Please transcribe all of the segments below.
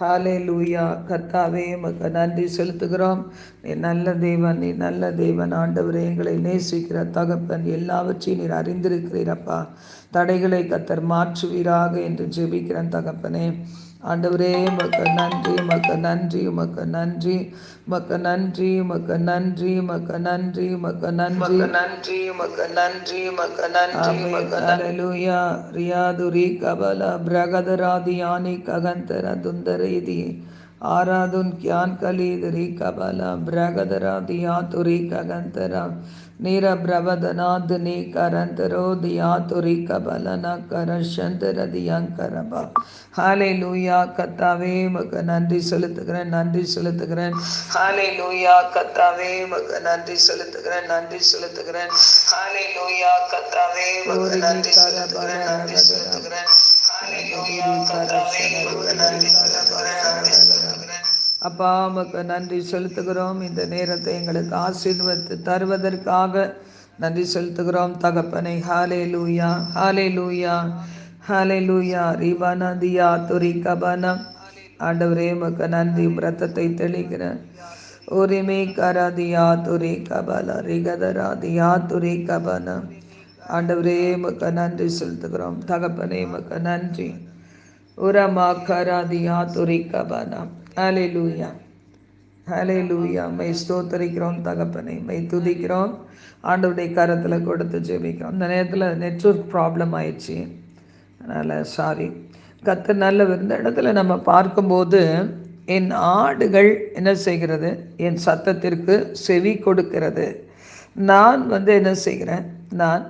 ஹாலே லூயா கத்தாவே மக்க நன்றி செலுத்துகிறோம். நீ நல்ல தேவன் நீ நல்ல தேவன். ஆண்டவரே எங்களை நேசிக்கிற தகப்பன் எல்லாவற்றையும் நீர் அறிந்திருக்கிறீரப்பா தடைகளை கத்தர் மாற்றுவீராக என்று ஜெபிக்கிறேன் தகப்பனே. ஆண்டவரே உமக்கு நன்றி உமக்கு நன்றி உமக்கு நன்றி உமக்கு நன்றி உமக்கு நன்றி உமக்கு நன்றி உமக்கு நன்றி. நன்றி உமக்கு நன்றி உமக்கு நன்றி லூயா ரியாதுரி கபல பிரகதராதியானி ககந்தர துந்தரீதி. ஆராதுன் கியான் கலீதுரி கபல பிரகதராதியா துரி ககந்தரா ಕಗಂತರ ನೀರ ಬ್ರವದನಾದ್ ನೀ ಕರಂತರೋ ದಿಯಾ ತುರಿ ಕಬಲನ ಕರ ಶಂತರ ದಿಯಾಂಕರಬ ஹாலே லூயா கத்தாவே மக நன்றி செலுத்துகிறேன் நன்றி செலுத்துகிறேன் ஹாலே லூயா கத்தாவே மக நன்றி செலுத்துகிறேன் நன்றி செலுத்துகிறேன் ஹாலே லூயா கத்தாவே மக நன்றி செலுத்துகிறேன் நன்றி செலுத்துகிறேன் ஹாலே லூயா கத்தாவே மக நன்றி செலுத்துகிறேன் நன்றி செலுத்துகிறேன் அப்பா உமக்கு நன்றி செலுத்துகிறோம். இந்த நேரத்தை எங்களுக்கு ஆசீர்வத்து தருவதற்காக நன்றி செலுத்துகிறோம் தகப்பனை. ஹாலே லூயா ஹாலே லூயா ஹாலே லூயா ரீபானா தியா துரி கபானா ஆண்டவரே உமக்கு நன்றி. ரத்தத்தை தெளிக்கிறேன் உரிமை கராதியா துரி கபாலா ரிகதரா தியா துரி கபானா ஆண்டவரே உமக்கு நன்றி செலுத்துகிறோம் தகப்பனே உமக்கு நன்றி. உரமா கராதியா துரி கபானா ஹலே லூயா ஹலே லூயா மை ஸ்தோத்தரிக்கிறோம் தகப்பனை. மை துதிக்கிறோம். ஆண்டவுடைய கரத்தில் கொடுத்து ஜெபிக்கிறோம். அந்த நேரத்தில் நெட்ஒர்க் ப்ராப்ளம் ஆயிடுச்சு. அதனால் சாரி கத்து நல்ல இருந்த இடத்துல நம்ம பார்க்கும்போது என் ஆடுகள் என்ன செய்கிறது? என் சத்தத்திற்கு செவி கொடுக்கிறது. நான் வந்து என்ன செய்கிறேன்? நான்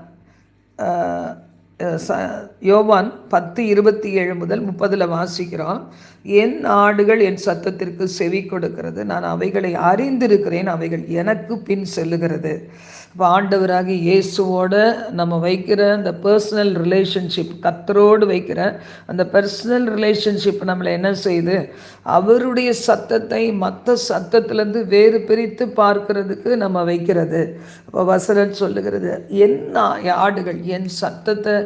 ச யோவான் பத்து இருபத்தி ஏழு முதல் முப்பதில் வாசிக்கிறோம் என் ஆடுகள் என் சத்தத்திற்கு செவி கொடுக்கிறது. நான் அவைகளை அறிந்திருக்கிறேன் அவைகள் எனக்கு பின் செல்லுகிறது. இப்போ ஆண்டவராகி இயேசுவோட நம்ம வைக்கிற அந்த பர்சனல் ரிலேஷன்ஷிப் கத்தரோடு வைக்கிற அந்த பர்சனல் ரிலேஷன்ஷிப் நம்மளை என்ன செய்யுது? அவருடைய சத்தத்தை மற்ற சத்தத்திலேருந்து வேறு பிரித்து பார்க்கறதுக்கு நம்ம வைக்கிறது. இப்போ வசரன் சொல்லுகிறது என் ஆடுகள் என் சத்தத்தை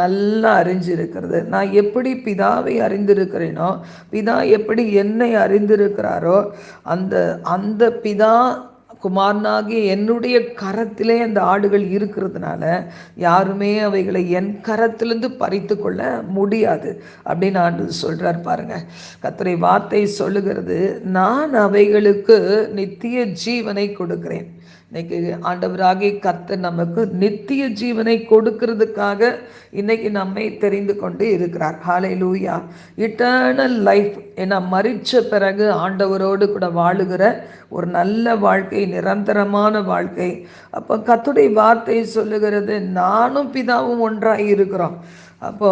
நல்லா அறிஞ்சிருக்கிறது. நான் எப்படி பிதாவை அறிந்திருக்கிறேனோ பிதா எப்படி என்னை அறிந்திருக்கிறாரோ அந்த அந்த பிதா குமாரனாகிய என்னுடைய கரத்திலே அந்த ஆடுகள் இருக்கிறதுனால யாருமே அவைகளை என் கரத்திலிருந்து பறித்து கொள்ள முடியாது அப்படின்னு ஆண்டு சொல்கிறார் பாருங்க. கத்திரை வார்த்தை சொல்லுகிறது நான் அவைகளுக்கு நித்திய ஜீவனை கொடுக்கிறேன். இன்னைக்கு ஆண்டவராகி கத்த நமக்கு நித்திய ஜீவனை கொடுக்கறதுக்காக இன்னைக்கு நம்மை தெரிந்து கொண்டு இருக்கிறார். ஹாலை லூயா இட்டர்னல் லைஃப் ஏன்னா மறிச்ச பிறகு ஆண்டவரோடு கூட வாழுகிற ஒரு நல்ல வாழ்க்கை நிரந்தரமான வாழ்க்கை. அப்போ கத்துடைய வார்த்தை சொல்லுகிறது நானும் பிதாவும் ஒன்றாக இருக்கிறோம். அப்போ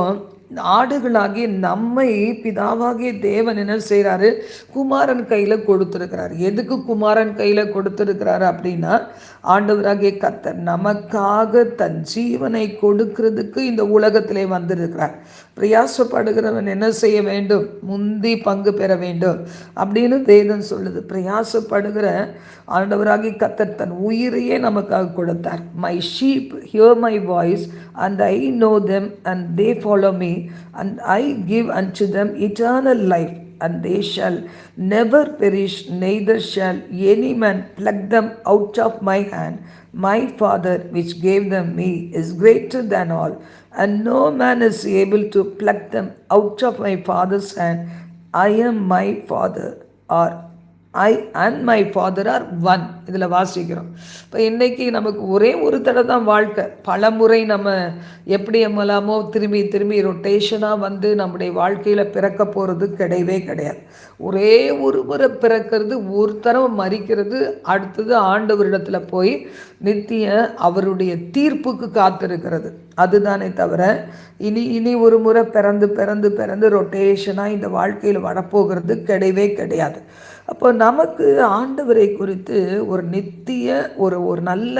ஆடுகளாகி நம்மை பிதாவாகிய தேவன் என்ன செய்கிறாரு குமாரன் கையில் கொடுத்துருக்கிறார். எதுக்கு குமாரன் கையில் கொடுத்துருக்கிறாரு அப்படின்னா ஆண்டவராகிய கத்தர் நமக்காக தன் ஜீவனை கொடுக்கிறதுக்கு இந்த உலகத்திலே வந்திருக்கிறார். பிரயாசப்படுகிறவன் என்ன செய்ய வேண்டும்? முந்தி பங்கு பெற வேண்டும். அப்படின்னு வேதம் சொல்லுது. பிரயாசப்படுகிற ஆண்டவராகி கத்தர் தன் உயிரையே நமக்காக கொடுத்தார். My sheep hear my voice and I know them and they follow me and I give unto them eternal life and they shall never perish, neither shall any man pluck them out of my hand. My Father, which gave them me, is greater than all, and no man is able to pluck them out of my Father's hand. I am my Father, or I and my Father are one. இதில் வாசிக்கிறோம். இப்போ இன்றைக்கி நமக்கு ஒரே ஒரு தடவை தான் வாழ்க்கை. பல முறை நம்ம எப்படி எம்மலாமோ திரும்பி திரும்பி ரொட்டேஷனாக வந்து நம்முடைய வாழ்க்கையில் பிறக்க போகிறது கிடையவே கிடையாது. ஒரே ஒரு முறை பிறக்கிறது ஒரு தடவை மறிக்கிறது அடுத்தது ஆண்டவரிடத்தில் போய் நித்திய அவருடைய தீர்ப்புக்கு காத்திருக்கிறது. அதுதானே தவிர இனி இனி ஒரு முறை பிறந்து பிறந்து பிறந்து ரொட்டேஷனாக இந்த வாழ்க்கையில் வரப்போகிறது கிடையவே கிடையாது. அப்போ நமக்கு ஆண்டவரை குறித்து ஒரு நித்திய ஒரு ஒரு நல்ல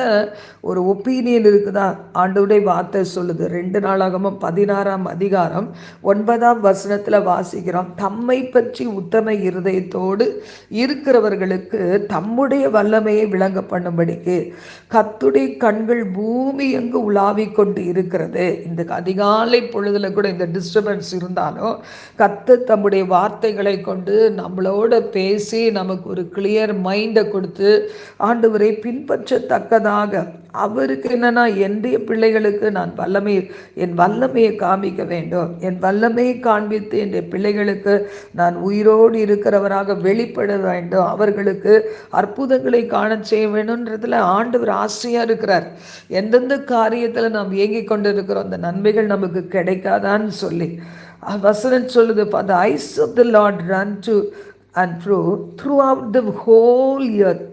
ஒரு ஒப்பீனியன் இருக்குதா? ஆண்டவுடைய வார்த்தை சொல்லுது. ரெண்டு நாளாகமும் பதினாறாம் அதிகாரம் ஒன்பதாம் வசனத்தில் வாசிக்கிறோம். தம்மை பற்றி உத்தம இருதயத்தோடு இருக்கிறவர்களுக்கு தம்முடைய வல்லமையை விளங்க பண்ணும்படிக்கு கத்துடைய கண்கள் பூமி எங்கு உலாவிக் கொண்டு இருக்கிறது. இந்த அதிகாலை பொழுதில் கூட இந்த டிஸ்டர்பன்ஸ் இருந்தாலும் கத்து தம்முடைய வார்த்தைகளை கொண்டு நம்மளோட பேசி நமக்கு ஒரு கிளியர் மைண்டை கொடுத்து ஆண்டவரை பின்பற்றத்தக்கதாக. அவருக்கு என்னன்னா என்னுடைய பிள்ளைகளுக்கு நான் வல்லமை என் வல்லமையை காமிக்க வேண்டும். என் வல்லமையை காண்பித்து என்னுடைய பிள்ளைகளுக்கு நான் உயிரோடு இருக்கிறவராக வெளிப்பட வேண்டும். அவர்களுக்கு அற்புதங்களை காண செய்ய வேணுன்றதுல ஆண்டவர் ஆசையாக இருக்கிறார். எந்தெந்த காரியத்தில் நாம் இயங்கிக் கொண்டு இருக்கிறோம் அந்த நன்மைகள் நமக்கு கிடைக்காதான்னு சொல்லி. வசனம் சொல்லுது the eyes of the Lord run to and through throughout the whole year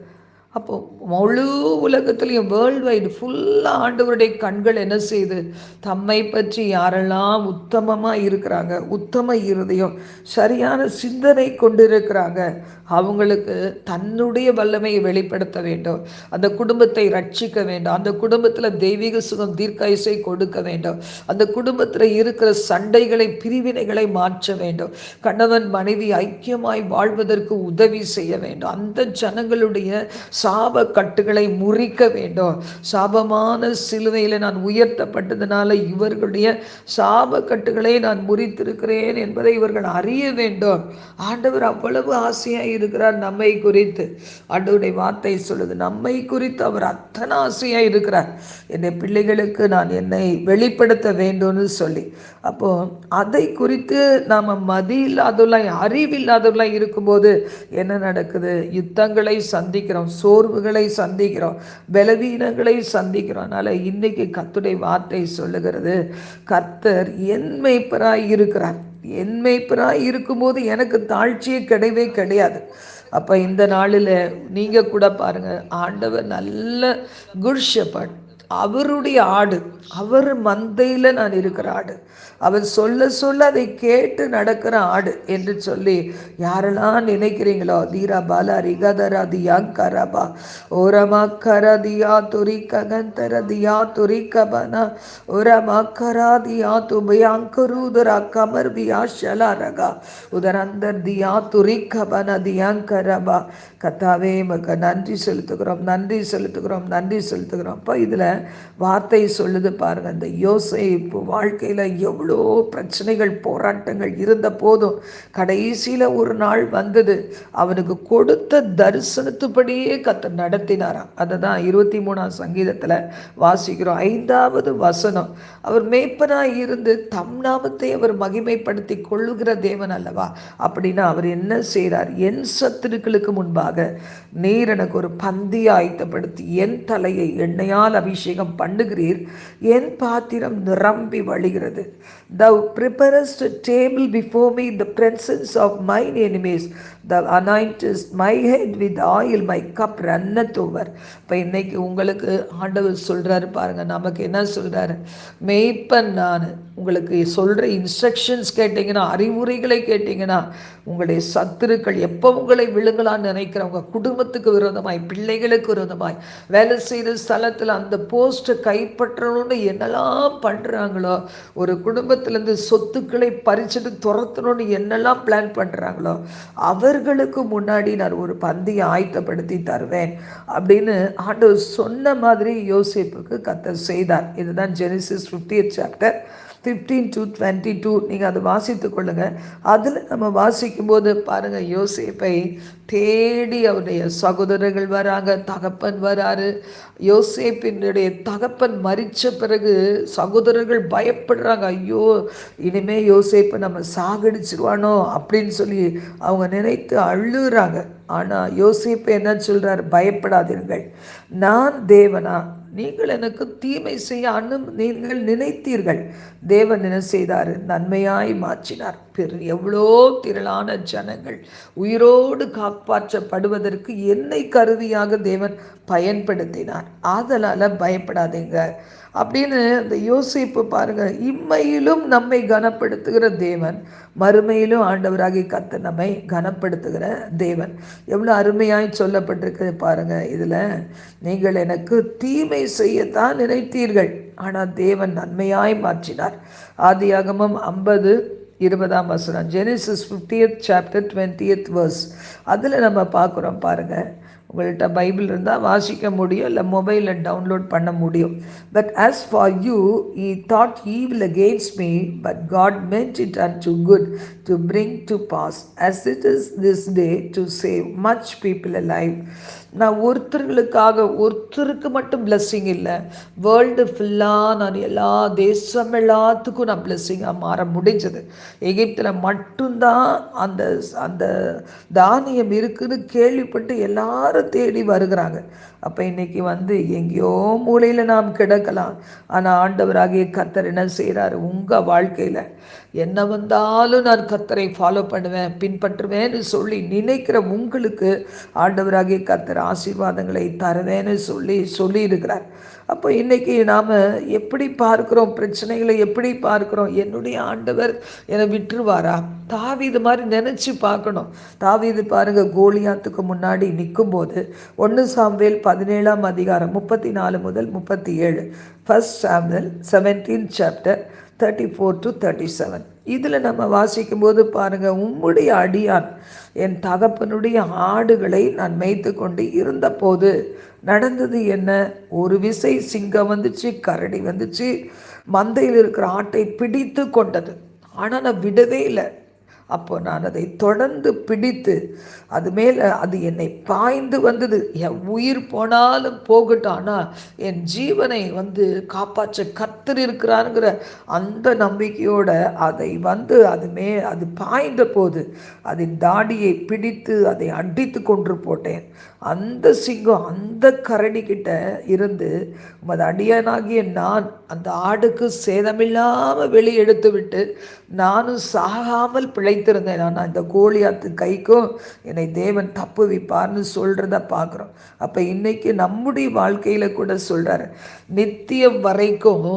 அப்போ முழு உலகத்துலேயும் வேர்ல்டு வைடு ஃபுல்லாக ஆண்டவருடைய கண்கள் என்ன செய்யுது தம்மை பற்றி யாரெல்லாம் உத்தமமாக இருக்கிறாங்க உத்தம இருதயம் சரியான சிந்தனை கொண்டு இருக்கிறாங்க அவங்களுக்கு தன்னுடைய வல்லமையை வெளிப்படுத்த வேண்டும். அந்த குடும்பத்தை ரட்சிக்க வேண்டும். அந்த குடும்பத்தில் தெய்வீக சுகம் தீர்க்காயுசை கொடுக்க வேண்டும். அந்த குடும்பத்தில் இருக்கிற சண்டைகளை பிரிவினைகளை மாற்ற வேண்டும். கணவன் மனைவி ஐக்கியமாய் வாழ்வதற்கு உதவி செய்ய வேண்டும். அந்த ஜனங்களுடைய சாப கட்டுகளை முறிக்க வேண்டும். சாபமான சிலுவையில் நான் உயர்த்தப்பட்டதுனால இவர்களுடைய சாப கட்டுகளை நான் முறித்திருக்கிறேன் என்பதை இவர்கள் அறிய வேண்டும். ஆண்டவர் அவ்வளவு ஆசையாக இருக்கிறார் நம்மை குறித்து. ஆண்டவருடைய வார்த்தை சொல்லுது நம்மை குறித்து அவர் அத்தனை ஆசையாக இருக்கிறார். என்னை பிள்ளைகளுக்கு நான் என்னை வெளிப்படுத்த வேண்டும்னு சொல்லி. அப்போ அதை குறித்து நாம் மதி இல்லாதவர்களாய் அறிவில்லாதவர்களாய் இருக்கும்போது என்ன நடக்குது? யுத்தங்களை சந்திக்கிறோம் சோர்வுகளை சந்திக்கிறோம். பலவீனங்களை சந்திக்கிறோம். அதனால் இன்றைக்கி கத்துடைய வார்த்தை சொல்லுகிறது கர்த்தர் என் இருக்கிறார். என் இருக்கும்போது எனக்கு தாழ்ச்சியே கிடையவே கிடையாது. அப்போ இந்த நாளில் நீங்கள் கூட பாருங்கள் ஆண்டவர் நல்ல குட் ஷெப்பர்ட். அவருடைய ஆடு அவர் மந்தையில் நான் இருக்கிற ஆடு. அவர் சொல்ல சொல்ல அதை கேட்டு நடக்கிற ஆடு என்று சொல்லி யாரெல்லாம் நினைக்கிறீங்களோ தீரா பாலா ரிகதரா தியா கரபா ஓரமா கரதியா துரி ககந்தர தியா துரி கபனா ஓரமா கராதியா துபயாங்கருதரா கமர் வியா ஷலாரகா உதரந்தர் தியா துரி கபன தியாங்கரபா கத்தாவே மக நன்றி செலுத்துகிறோம் நன்றி செலுத்துகிறோம் நன்றி செலுத்துகிறோம். அப்போ இதில் வார்த்தை சொல்லுது பாருங்கள் அந்த யோசை இப்போ வாழ்க்கையில் எவ்வளோ பிரச்சனைகள் போராட்டங்கள் இருந்த போதும் கடைசியில் ஒரு நாள் வந்தது அவனுக்கு கொடுத்த தரிசனத்துப்படியே கத்த நடத்தினாராம். அதை தான் இருபத்தி மூணாம் சங்கீதத்தில் வாசிக்கிறோம். ஐந்தாவது வசனம் அவர் மேய்ப்பனாக இருந்து தம் நாமத்தை அவர் மகிமைப்படுத்தி கொள்ளுகிற தேவன் அல்லவா? அப்படின்னா அவர் என்ன செய்கிறார் என் சத்துருக்களுக்கு முன்பாக நீர் எனக்கு ஒரு பந்தியை ஆயத்தப்படுத்தி என் தலையை எண்ணெயால் அபிஷேகம் அபிஷேகம் பண்ணுகிறீர் என் பாத்திரம் நிரம்பி வழிகிறது thou preparest table before me the presence of mine enemies the enemies. My head with oil my cup runneth over இப்போ இன்றைக்கி உங்களுக்கு ஆண்டவர் சொல்கிறாரு பாருங்கள் நமக்கு என்ன சொல்கிறாரு மேய்ப்பன் நான் உங்களுக்கு சொல்கிற இன்ஸ்ட்ரக்ஷன்ஸ் கேட்டிங்கன்னா அறிவுரைகளை கேட்டிங்கன்னா உங்களுடைய சத்துருக்கள் எப்போ உங்களை விழுங்கலான்னு நினைக்கிறவங்க குடும்பத்துக்கு விரோதமாய் பிள்ளைகளுக்கு விரோதமாய் வேலை செய்கிற ஸ்தலத்தில் அந்த போஸ்ட்டை கைப்பற்றணும்னு என்னெல்லாம் பண்ணுறாங்களோ ஒரு குடும்பத்திலேருந்து சொத்துக்களை பறிச்சுட்டு துரத்தணும்னு என்னெல்லாம் பிளான் பண்ணுறாங்களோ அவர் அவர்களுக்கு முன்னாடி நான் ஒரு பந்தியை ஆயத்தப்படுத்தி தருவேன் அப்படின்னு ஆண்டவர் சொன்ன மாதிரி யோசிப்புக்கு கத்த செய்தார். இதுதான் Genesis fifty chapter fifteen to twenty two நீங்கள் அதை வாசித்து கொள்ளுங்கள் அதில் நம்ம வாசிக்கும்போது பாருங்கள் யோசிப்பை தேடி அவருடைய சகோதரர்கள் வராங்க தகப்பன் வராரு. யோசேப்பினுடைய தகப்பன் மறித்த பிறகு சகோதரர்கள் பயப்படுறாங்க ஐயோ இனிமே யோசேப்பை நம்ம சாகடிச்சிருவானோ? அப்படின்னு சொல்லி அவங்க நினைத்து அழுகிறாங்க. ஆனால் யோசிப்பு என்ன சொல்கிறார் பயப்படாதீர்கள். நான் தேவனா? நீங்கள் எனக்கு தீமை செய்ய அனு நீங்கள் நினைத்தீர்கள். தேவன் என்ன செய்தார்? நன்மையாய் மாற்றினார். பெரு எவ்வளோ திரளான ஜனங்கள். உயிரோடு காப்பாற்றப்படுவதற்கு என்னை கருவியாக தேவன் பயன்படுத்தினார். ஆதலால் பயப்படாதீங்க. அப்படின்னு அந்த யோசிப்பு பாருங்கள் இம்மையிலும் நம்மை கனப்படுத்துகிற தேவன் மறுமையிலும் ஆண்டவராகி கத்த நம்மை கனப்படுத்துகிற தேவன். எவ்வளோ அருமையாய் சொல்லப்பட்டிருக்கு பாருங்கள் இதில் நீங்கள் எனக்கு தீமை செய்யத்தான் நினைத்தீர்கள். ஆனால் தேவன் நன்மையாய் மாற்றினார். ஆதியாகமம் ஐம்பது இருபதாம் வசனம் Genesis fiftieth chapter twentieth verse அதில் நம்ம பார்க்குறோம் பாருங்கள் உங்கள்கிட்ட பைபிள் இருந்தால் வாசிக்க முடியும் இல்லை மொபைலில் டவுன்லோட் பண்ண முடியும். But as for you ye thought evil against me but God meant it and to good to bring to pass as it is this day to save much people life நான் ஒருத்தர்களுக்காக ஒருத்தருக்கு மட்டும் blessing இல்லை. World ஃபுல்லாக நான் எல்லா தேசம் எல்லாத்துக்கும் நான் பிளெஸ்ஸிங்காக மாற முடிஞ்சது. எகிப்தில் மட்டும்தான் அந்த அந்த தானியம் இருக்குன்னு கேள்விப்பட்டு எல்லாரும் தேடி வருகிறாங்க. அப்போ இன்றைக்கி வந்து எங்கேயோ மூலையில் நாம் கிடக்கலாம். ஆனால் ஆண்டவராகிய கத்தர் என்ன செய்கிறாரு உங்கள் வாழ்க்கையில் என்ன வந்தாலும் நான் கத்தரை ஃபாலோ பண்ணுவேன் பின்பற்றுவேன்னு சொல்லி நினைக்கிற உங்களுக்கு ஆண்டவராகிய கத்தர் ஆசீர்வாதங்களை தருவேன்னு சொல்லி சொல்லியிருக்கிறார். அப்போ இன்றைக்கி நாம் எப்படி பார்க்குறோம் பிரச்சனைகளை எப்படி பார்க்குறோம் என்னுடைய ஆண்டவர் என்னை விட்டுருவாரா? தாவி இது மாதிரி நினச்சி பார்க்கணும். தாவி இது பாருங்கள் கோலியாத்துக்கு முன்னாடி நிற்கும்போது ஒன்று சாம்வேல் பதினேழாம் அதிகாரம் முப்பத்தி நாலு முதல் முப்பத்தி ஏழு first Samuel seventeen chapter thirty four to thirty seven இதில் நம்ம வாசிக்கும்போது பாருங்கள் உம்முடைய அடியான் என் தகப்பனுடைய ஆடுகளை நான் மேய்த்து கொண்டு இருந்தபோது நடந்தது என்ன? ஒரு விசை சிங்கம் வந்துச்சு கரடி வந்துச்சு மந்தையில் இருக்கிற ஆட்டை பிடித்து கொண்டது. ஆனால் நான் விடவே இல்லை. அப்போ நான் அதை தொடர்ந்து பிடித்து அது மேலே அது என்னை பாய்ந்து வந்தது. என் உயிர் போனாலும் போகட்டும் ஆனால் என் ஜீவனை வந்து காப்பாற்ற கத்தர் இருக்கிறாருங்கிற அந்த நம்பிக்கையோட அதை வந்து அது மே அது பாய்ந்த போது அதன் தாடியை பிடித்து அதை அடித்து கொன்று போட்டேன். அந்த சிங்கம் அந்த கரடி கிட்ட இருந்து உமது அடியனாகிய நான் அந்த ஆடுக்கு சேதமில்லாமல் வெளியெடுத்து விட்டு நானும் சாகாமல் பிழை நினைத்திருந்தேன். நான் இந்த கோழியாத்து கைக்கும் என்னை தேவன் தப்பு வைப்பார்னு சொல்கிறத பார்க்குறோம். அப்போ இன்றைக்கி நம்முடைய வாழ்க்கையில் கூட சொல்கிறார் நித்தியம் வரைக்கும்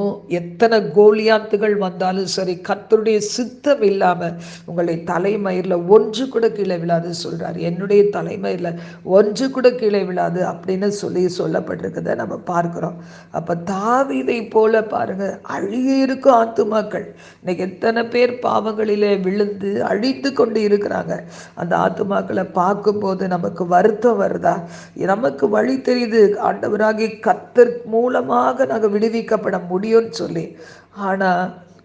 எத்தனை கோலியாத்துகள் வந்தாலும் சரி கத்தருடைய சித்தம் இல்லாமல் உங்களை தலைமயிரில் ஒன்று கூட கீழே விழாது சொல்கிறார் என்னுடைய தலைமயிரில் ஒன்று கூட கீழே விழாது அப்படின்னு சொல்லி சொல்லப்பட்டிருக்கதை நம்ம பார்க்குறோம். அப்போ தாவிதை போல பாருங்கள் அழிய இருக்கும் ஆத்துமாக்கள். இன்னைக்கு எத்தனை பேர் பாவங்களிலே விழுந்து அழித்து கொண்டு இருக்கிறாங்க அந்த ஆத்துமாக்களை பார்க்கும்போது நமக்கு வருத்தம் வருதா? நமக்கு வழி தெரியுது. ஆண்டவராகி கத்தர் மூலமாக நாங்கள் விடுவிக்கப்பட முடியும்னு சொல்லி. ஆனால்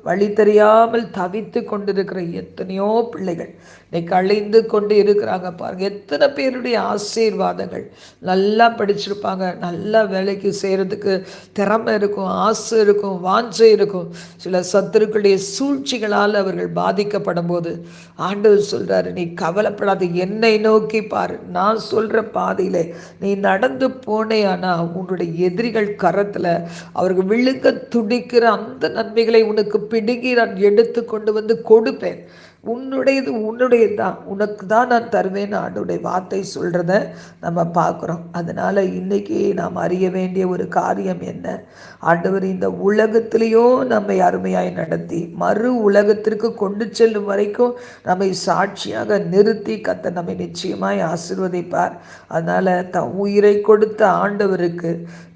வழி தெரியாமல் தவித்து கொண்டிருக்கிற எத்தனையோ பிள்ளைகள் இன்னைக்கு அழிந்து கொண்டு இருக்கிறாங்க பாருங்க. எத்தனை பேருடைய ஆசீர்வாதங்கள். நல்லா படிச்சிருப்பாங்க. நல்லா வேலைக்கு செய்கிறதுக்கு திறமை இருக்கும் ஆசை இருக்கும் வாஞ்சை இருக்கும். சில சத்துருக்களுடைய சூழ்ச்சிகளால் அவர்கள் பாதிக்கப்படும் போது ஆண்டவர் சொல்கிறாரு நீ கவலைப்படாத என்னை நோக்கி பாரு. நான் சொல்கிற பாதையில் நீ நடந்து போனேயானா உன்னுடைய எதிரிகள் கரத்தில் அவர்கள் விழுங்க துடிக்கிற அந்த நன்மைகளை உனக்கு பிடுங்கி நான் எடுத்து கொண்டு வந்து கொடுப்பேன். உன்னுடையது உன்னுடையது தான் உனக்கு தான் நான் தருவேன்னு ஆண்டுடைய வார்த்தை சொல்கிறத நம்ம பார்க்குறோம். அதனால் இன்றைக்கி நாம் அறிய வேண்டிய ஒரு காரியம் என்ன? ஆண்டவர் இந்த உலகத்திலையும் நம்மை அருமையாய் நடத்தி மறு உலகத்திற்கு கொண்டு செல்லும் வரைக்கும் நம்மை சாட்சியாக நிறுத்தி கத்த நம்மை நிச்சயமாய் ஆசிர்வதிப்பார். அதனால் த உயிரை கொடுத்த ஆண்டவருக்கு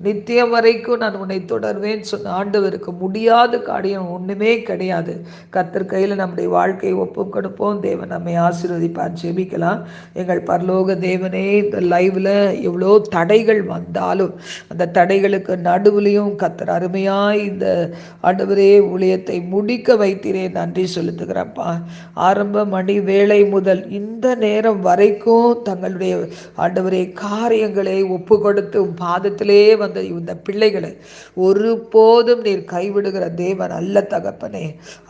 நித்தியம் வரைக்கும் நான் உன்னை தொடர்வேன்னு சொன்ன ஆண்டவருக்கு முடியாத காரியம் ஒன்றுமே கிடையாது. கத்தர் கையில் நம்முடைய வாழ்க்கையை ஒப்பு ஒப்பு கொடுப்போம். தேவன் நம்மை ஆசீர்வதிப்பார் ஜெபிக்கலாம். எங்கள் பரலோக தேவனே இந்த லைவில் எவ்வளோ தடைகள் வந்தாலும் அந்த தடைகளுக்கு நடுவுலையும் கத்தர் அருமையாக இந்த ஆண்டவரே ஊழியத்தை முடிக்க வைத்தீரே. நன்றி செலுத்துகிறப்பா. ஆரம்ப மணி வேலை முதல் இந்த நேரம் வரைக்கும் தங்களுடைய ஆண்டவரே காரியங்களை ஒப்பு கொடுத்து பாதத்திலே வந்த இந்த பிள்ளைகளை ஒரு போதும் நீர் கைவிடுகிற தேவன் அல்ல தகப்பனே.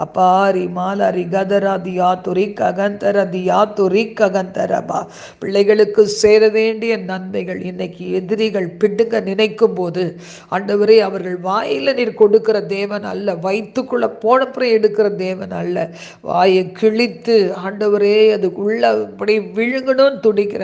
அப்பாரி மாலாரி கதராதி தியா துரிக் அகந்தர தியா துரிக் அகந்தரபா பிள்ளைகளுக்கு சேர வேண்டிய நன்மைகள் இன்னைக்கு எதிரிகள் பிடுங்க நினைக்கும் போது ஆண்டவரே அவர்கள் வாயில் நீர் கொடுக்கிற தேவன் அல்ல வயிற்றுக்குள்ள போனப்புறம் எடுக்கிற தேவன் அல்ல. வாயை கிழித்து ஆண்டவரே அதுக்குள்ளபடி விழுங்கணும்னு துடிக்கிற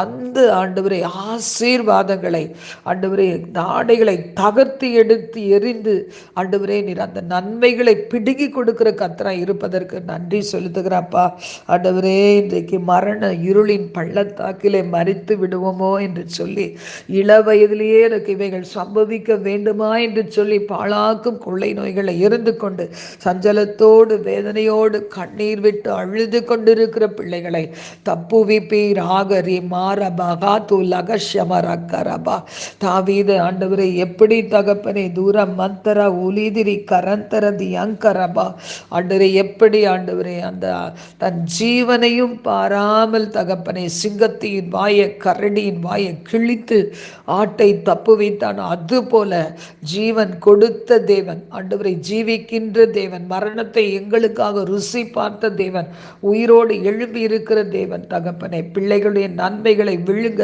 அந்த ஆண்டவரே ஆசீர்வாதங்களை ஆண்டவரே நாடைகளை தகர்த்து எடுத்து எரிந்து ஆண்டவரே நீர் அந்த நன்மைகளை பிடுங்கி கொடுக்கிற கத்திரா இருப்பதற்கு நன்றி சொல்லு செலுத்துகிறப்பா ஆண்டவரே இன்றைக்கு மரண இருளின் பள்ளத்தாக்கிலே மறித்து விடுவோமோ? என்று சொல்லி இள வயதிலேயே எனக்கு இவைகள் சம்பவிக்க வேண்டுமா? என்று சொல்லி பாழாக்கும் கொள்ளை நோய்களை இருந்து கொண்டு சஞ்சலத்தோடு வேதனையோடு கண்ணீர் விட்டு அழுது கொண்டிருக்கிற பிள்ளைகளை தப்புவிப்பீராக ரீ மாரபகா துலகஷமரக்கரபா தாவீது ஆண்டவரை எப்படி தகப்பனை தூரம் மந்தர உலிதிரி கரந்தரதி அங்கரபா ஆண்டவரை எப்படி ஆண்டவரே அந்த தன் ஜீவனையும் பாராமல் தகப்பனை சிங்கத்தின் வாயை கரடியின் வாயை கிழித்து ஆட்டை தப்பு வைத்தான் அதுபோல ஜீவன் கொடுத்த தேவன் ஆண்டவரை ஜீவிக்கின்ற தேவன் மரணத்தை எங்களுக்காக ருசி பார்த்த தேவன் உயிரோடு எழும்பி இருக்கிற தேவன் தகப்பனை பிள்ளைகளுடைய நன்மைகளை விழுங்க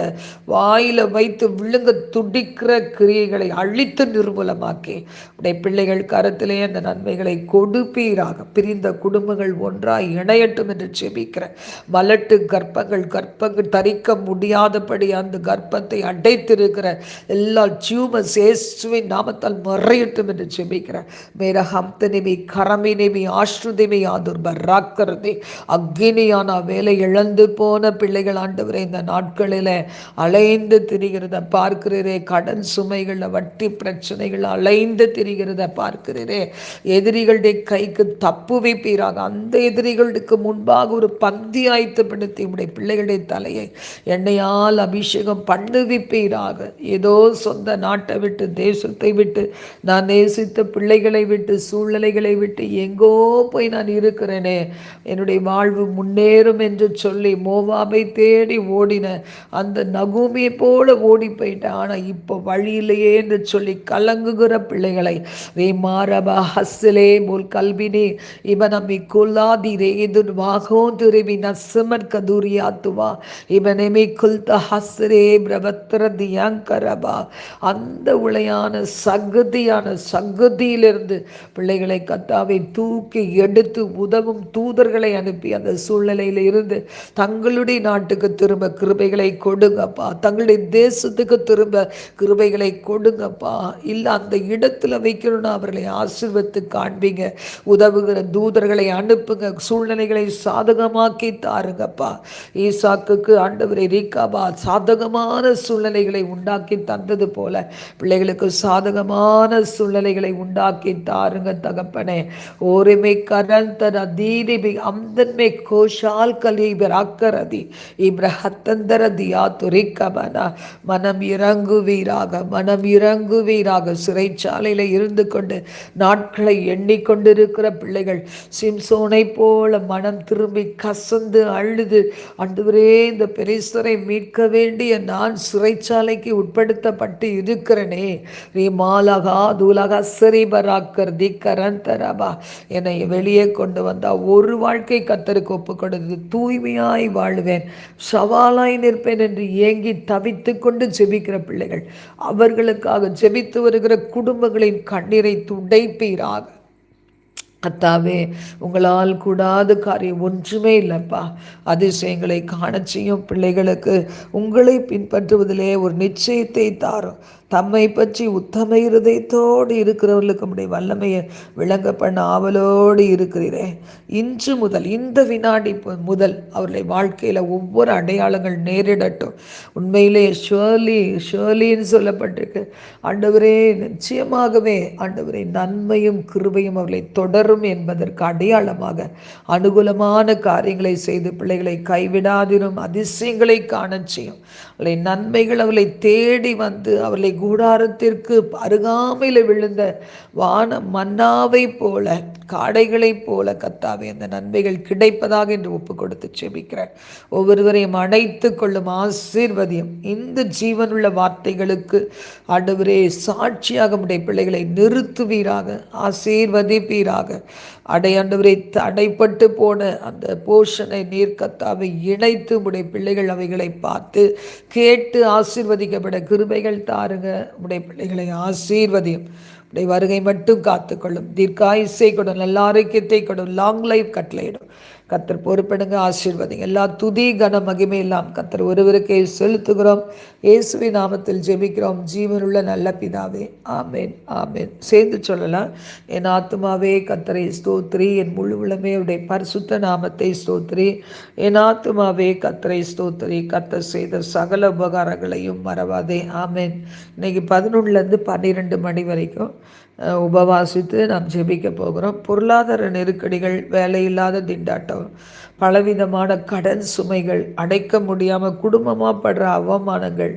வாயில வைத்து விழுங்க துடிக்கிற கிரியைகளை அழித்து நிர்மூலமாக்கி. உடைய பிள்ளைகள் கரத்திலே அந்த நன்மைகளை கொடுப்பீராக. பிரிந்த குடும்பங்கள் ஒன்றாக ஒன்றாய் இணையட்டும் என்று செபிக்கிற மலட்டு கர்ப்பங்கள் கர்ப்பங்கள் தரிக்க முடியாதபடி அந்த கர்ப்பத்தை அடைத்திருக்கிற எல்லா டியூமர்ஸ் ஏசுவின் நாமத்தால் மறையட்டும் என்று செபிக்கிற மேர ஹம்தனிமி கரமினிமி ஆஸ்ருதிமி ஆதுர் பராக்கரதி அக்னியான வேலை இழந்து போன பிள்ளைகள் ஆண்டவரே இந்த நாட்களில் அலைந்து திரிகிறத பார்க்கிறீரே. கடன் சுமைகளில் வட்டி பிரச்சனைகள் அலைந்து திரிகிறத பார்க்கிறீரே. எதிரிகளுடைய கைக்கு தப்பு வைப்பீராக. அந்த எதிரிகளுக்கு முன்பாக ஒரு பந்தி ஆயத்தப்படுத்தி உடைய பிள்ளைகளுடைய தலையை எண்ணெயால் அபிஷேகம் பண்ணுவிப்பீராக. ஏதோ சொந்த நாட்டை விட்டு தேசத்தை விட்டு நான் நேசித்த பிள்ளைகளை விட்டு சூழ்நிலைகளை விட்டு எங்கோ போய் நான் இருக்கிறேனே. என்னுடைய வாழ்வு முன்னேறும் என்று சொல்லி மோவாபை தேடி ஓடின அந்த நகுமியை போல ஓடி போயிட்டேன் ஆனால் இப்போ வழியிலேயே என்று சொல்லி கலங்குகிற பிள்ளைகளை வே மாரபா ஹஸ்ஸிலே போல் கல்வினி இவனமி குலாதி இது வாகோ துருவி நசுமர் கதூரியாத்துவா. இவனமி குல்த ஹஸ்ரே பிரபத்திர தியாங்கரபா அந்த உளையான சகுதியான சகுதியிலிருந்து பிள்ளைகளை கத்தாவை தூக்கி எடுத்து உதவும் தூதர்களை அனுப்பி அந்த சூழ்நிலையில் இருந்து தங்களுடைய நாட்டுக்கு திரும்ப கிருபைகளை கொடுங்கப்பா. தங்களுடைய தேசத்துக்கு திரும்ப கிருபைகளை கொடுங்கப்பா. இல்லை அந்த இடத்துல வைக்கணும்னு அவர்களை ஆசிர்வத்து காண்பீங்க. உதவுகிற தூதர்களை அனுப்புங்க. சூழ்நிலைகளை சாதகமாக்கி தாருங்கப்பா. ஈசாக்குக்கு ஆண்டவரை ரீக்காபா சாதகமான சூழ்நிலைகளை உண்டாக்கி தந்தது போல பிள்ளைகளுக்கு சாதகமான சூழ்நிலைகளை உண்டாக்கி தாருங்க தகப்பனே. ஓரிமை கரந்தர தீரிபி அம்தன்மை கோஷால் கலீபர் அக்கரதி. இப்ரஹத்தந்தர தியா துரிக்கமன மனம் இறங்குவீராக மனம் இறங்குவீராக சிறைச்சாலையில் இருந்து கொண்டு நாட்களை எண்ணிக்கொண்டிருக்கிற பிள்ளைகள் சிம்சோனை போ போல மனம் திரும்பி கசந்து அழுது. அன்றுவரே இந்த பெரிசரை மீட்க வேண்டிய நான் சிறைச்சாலைக்கு உட்படுத்தப்பட்டு இருக்கிறனே. ரீ மாலகா தூலகா சிறிபராக்கர் திக்கரன் தரபா என்னை வெளியே கொண்டு வந்தால் ஒரு வாழ்க்கை கத்தருக்கு ஒப்பு கொடுத்து தூய்மையாய் வாழ்வேன். சவாலாய் நிற்பேன் என்று ஏங்கி தவித்து கொண்டு ஜெபிக்கிற பிள்ளைகள் அவர்களுக்காக ஜெபித்து வருகிற குடும்பங்களின் கண்ணீரை துடைப்பீராக. அத்தாவே உங்களால் கூடாத காரியம் ஒன்றுமே இல்லைப்பா. அதிசயங்களை காண செய்யும் பிள்ளைகளுக்கு உங்களை பின்பற்றுவதிலே ஒரு நிச்சயத்தை தாரும். தம்மை பற்றி உத்தம இருதயத்தோடு இருக்கிறவர்களுக்கு உடைய வல்லமையை விளங்க பண்ண ஆவலோடு இருக்கிறீரே. இன்று முதல் இந்த வினாடி முதல் அவர்களை வாழ்க்கையில் ஒவ்வொரு அடையாளங்கள் நேரிடட்டும். உண்மையிலே ஷேர்லி ஷேர்லின்னு சொல்லப்பட்டிருக்கு. ஆண்டவரே நிச்சயமாகவே ஆண்டவரே நன்மையும் கிருபையும் அவர்களை தொடரும் என்பதற்கு அடையாளமாக அனுகூலமான காரியங்களை செய்து பிள்ளைகளை கைவிடாதிரும் அதிசயங்களை காண செய்யும். அவளை நன்மைகள் அவளை தேடி வந்து அவளை கூடாரத்திற்கு அருகாமையில் விழுந்த வான மன்னாவை போல காடைகளைப் போல கத்தாவே அந்த நன்மைகள் கிடைப்பதாக என்று ஒப்பு கொடுத்து செபிக்கிறேன் ஒவ்வொருவரையும் அணைத்து கொள்ளும் ஆசீர்வதியம் இந்த ஜீவனுள்ள வார்த்தைகளுக்கு ஆண்டவரே சாட்சியாக உடைய பிள்ளைகளை நிறுத்துவீராக ஆசீர்வதிப்பீராக. அடையாண்டவரை தடைப்பட்டு போன அந்த போஷனை நீர் கத்தாவை இணைத்து உடைய பிள்ளைகள் அவைகளை பார்த்து கேட்டு ஆசீர்வதிக்கப்பட கிருபைகள் தாருங்க. உடைய பிள்ளைகளை ஆசீர்வதியும். உடைய வருகை மட்டும் காத்துக்கொள்ளும். தீர்க்காயுசை கொடும் நல்ல ஆரோக்கியத்தை கொடும் லாங் லைஃப் கட்டளையிடும். கத்தர் பொறுப்பெடுங்க ஆசீர்வதிங்க. எல்லா துதி கன மகிமை எல்லாம் கத்தர் ஒருவருக்கே செலுத்துகிறோம். இயேசுவி நாமத்தில் ஜெபிக்கிறோம். ஜீவனுள்ள நல்ல பிதாவே ஆமேன் ஆமேன். சேர்ந்து சொல்லலாம் என் ஆத்மாவே கத்தரை ஸ்தோத்ரி என் முழு உளமே உடைய பரிசுத்த நாமத்தை ஸ்தோத்ரி என் ஆத்மாவே கத்தரை ஸ்தோத்ரி கத்தர் செய்த சகல உபகாரங்களையும் மறவாதே ஆமேன். இன்னைக்கு பதினொன்றுலேருந்து பன்னிரெண்டு மணி வரைக்கும் உபவாசித்து நாம் ஜெபிக்க போகிறோம். பொருளாதார நெருக்கடிகள் வேலையில்லாத திண்டாட்டம் பலவிதமான கடன் சுமைகள் அடைக்க முடியாமல் குடும்பமாக படுற அவமானங்கள்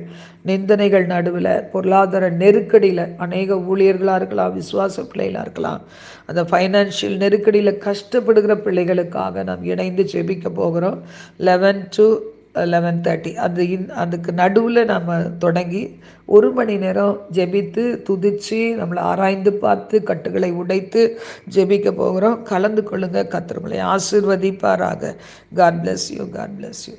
நிந்தனைகள் நடுவில் பொருளாதார நெருக்கடியில் அநேக ஊழியர்களாக இருக்கலாம் விசுவாச பிள்ளைகளாக இருக்கலாம் அந்த ஃபைனான்ஷியல் நெருக்கடியில் கஷ்டப்படுகிற பிள்ளைகளுக்காக நாம் இணைந்து ஜெபிக்க போகிறோம். லெவன் டு லெவன் தேர்ட்டி அது இன் அதுக்கு நடுவில் நம்ம தொடங்கி ஒரு மணி நேரம் ஜெபித்து துதித்து நம்மளை ஆராய்ந்து பார்த்து கட்டுகளை உடைத்து ஜெபிக்க போகிறோம். கலந்து கொள்ளுங்கள் கத்திரங்களை ஆசிர்வதிப்பாராக. God bless you God bless you